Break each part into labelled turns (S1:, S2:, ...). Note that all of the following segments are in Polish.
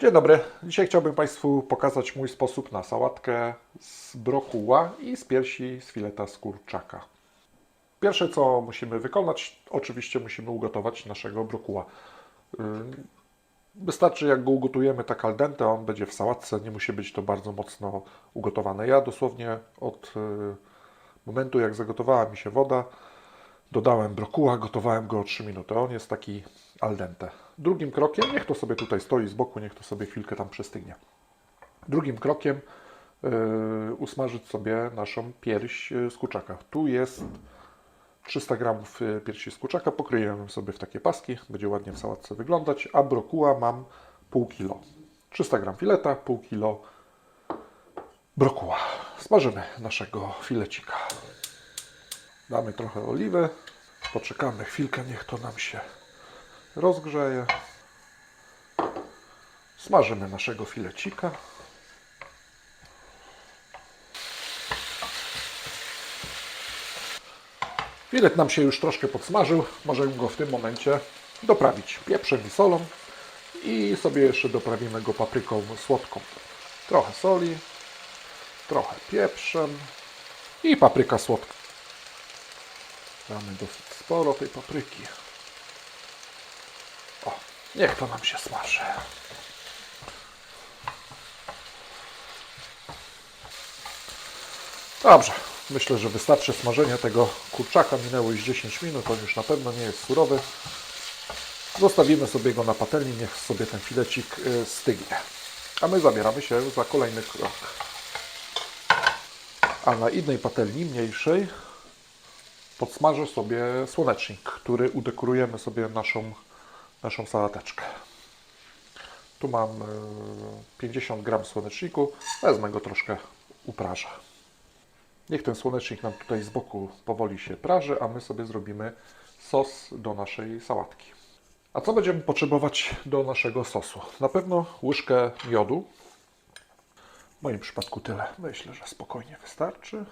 S1: Dzień dobry. Dzisiaj chciałbym Państwu pokazać mój sposób na sałatkę z brokuła i z piersi z fileta z kurczaka. Pierwsze co musimy wykonać, oczywiście musimy ugotować naszego brokuła. Wystarczy jak go ugotujemy tak al dente, on będzie w sałatce, nie musi być to bardzo mocno ugotowane. Ja dosłownie od y, momentu jak zagotowała mi się woda, dodałem brokuła, gotowałem go o 3 minuty. On jest taki al dente. Drugim krokiem, niech to sobie tutaj stoi z boku, niech to sobie chwilkę tam przystygnie. Drugim krokiem y, usmażyć sobie naszą pierś y, z kurczaka. Tu jest 300 gramów y, piersi z kurczaka, pokryję sobie w takie paski, będzie ładnie w sałatce wyglądać, a brokuła mam pół kilo. 300 gram fileta, pół kilo brokuła. Smażymy naszego filecika. Damy trochę oliwy, poczekamy chwilkę, niech to nam się rozgrzeje. Smażymy naszego filecika. Filet nam się już troszkę podsmażył. Możemy go w tym momencie doprawić pieprzem i solą i sobie jeszcze doprawimy go papryką słodką. Trochę soli, trochę pieprzem i papryka słodka. Damy dosyć sporo tej papryki. O, niech to nam się smaży. Dobrze, myślę, że wystarczy smażenia tego kurczaka. Minęło już 10 minut, on już na pewno nie jest surowy. Zostawimy sobie go na patelni, niech sobie ten filecik y, stygnie. A my zabieramy się za kolejny krok. A na innej patelni, mniejszej, podsmażę sobie słonecznik, który udekorujemy sobie naszą, naszą sałateczkę. Tu mam y, 50 gram słoneczniku, wezmę go troszkę uprażę. Niech ten słonecznik nam tutaj z boku powoli się praży, a my sobie zrobimy sos do naszej sałatki. A co będziemy potrzebować do naszego sosu? Na pewno łyżkę miodu. W moim przypadku tyle. Myślę, że spokojnie wystarczy.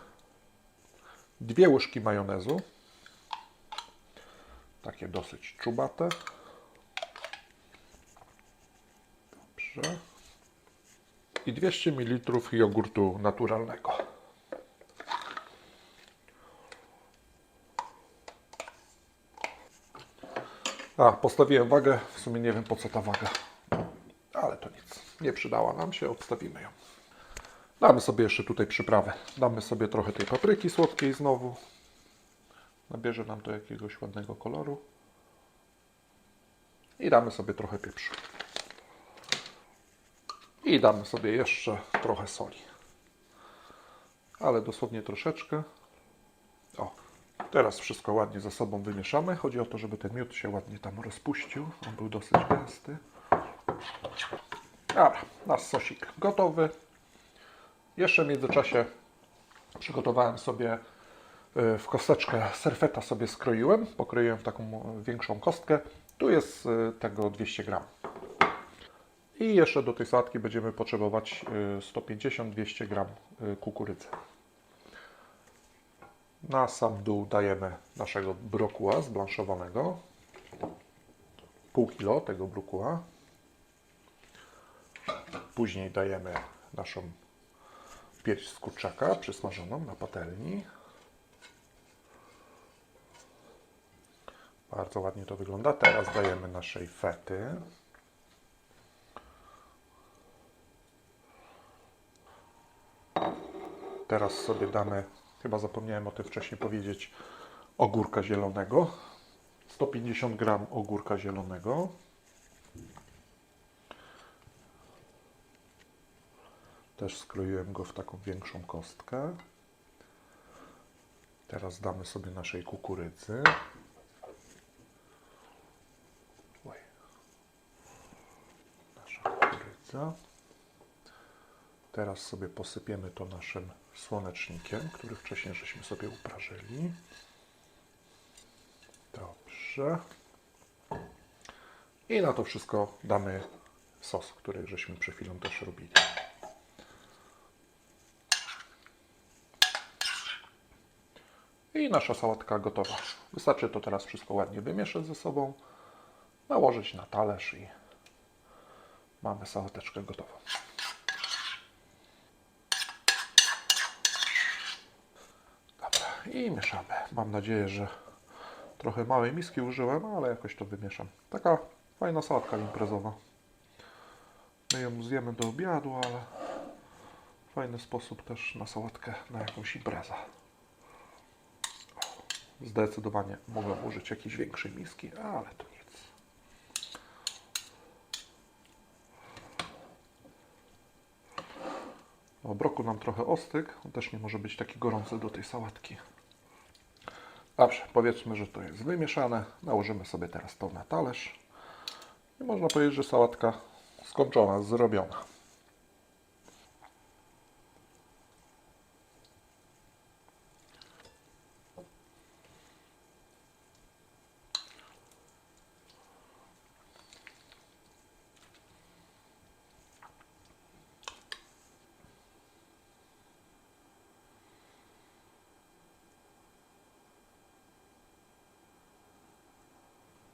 S1: Dwie łyżki majonezu. Takie dosyć czubate. Dobrze. I 200 ml jogurtu naturalnego. A, postawiłem wagę. W sumie nie wiem po co ta waga. Ale to nic. Nie przydała nam się. Odstawimy ją. Damy sobie jeszcze tutaj przyprawę. Damy sobie trochę tej papryki słodkiej znowu. Nabierze nam to jakiegoś ładnego koloru. I damy sobie trochę pieprzu. I damy sobie jeszcze trochę soli. Ale dosłownie troszeczkę. O, teraz wszystko ładnie ze sobą wymieszamy. Chodzi o to, żeby ten miód się ładnie tam rozpuścił. On był dosyć gęsty. Dobra, nasz sosik gotowy. Jeszcze w międzyczasie przygotowałem sobie y, w kosteczkę serfeta sobie skroiłem. Pokroiłem w taką większą kostkę. Tu jest y, tego 200 gram. I jeszcze do tej sałatki będziemy potrzebować y, 150-200 gram kukurydzy. Na sam dół dajemy naszego brokuła zblanszowanego. Pół kilo tego brokuła. Później dajemy naszą pierś z kurczaka przysmażoną na patelni. Bardzo ładnie to wygląda. Teraz dajemy naszej fety. Teraz sobie damy, chyba zapomniałem o tym wcześniej powiedzieć, ogórka zielonego. 150 gram ogórka zielonego. Też skroiłem go w taką większą kostkę. Teraz damy sobie naszej kukurydzy. Oj. Nasza kukurydza. Teraz sobie posypiemy to naszym słonecznikiem, który wcześniej żeśmy sobie uprażyli. Dobrze. I na to wszystko damy sos, który żeśmy przed chwilą też robili. I nasza sałatka gotowa. Wystarczy to teraz wszystko ładnie wymieszać ze sobą, nałożyć na talerz i Mamy sałateczkę gotową. Dobra, i mieszamy. Mam nadzieję, że trochę małej miski użyłem, ale jakoś to wymieszam. Taka fajna sałatka imprezowa. My ją zjemy do obiadu, ale fajny sposób też na sałatkę na jakąś imprezę. Zdecydowanie mogłem użyć jakiejś większej miski, ale to nic. O, broku nam trochę ostyk, też nie może być taki gorący do tej sałatki. Dobrze, powiedzmy, że to jest wymieszane. Nałożymy sobie teraz to na talerz. I można powiedzieć, że sałatka skończona, zrobiona.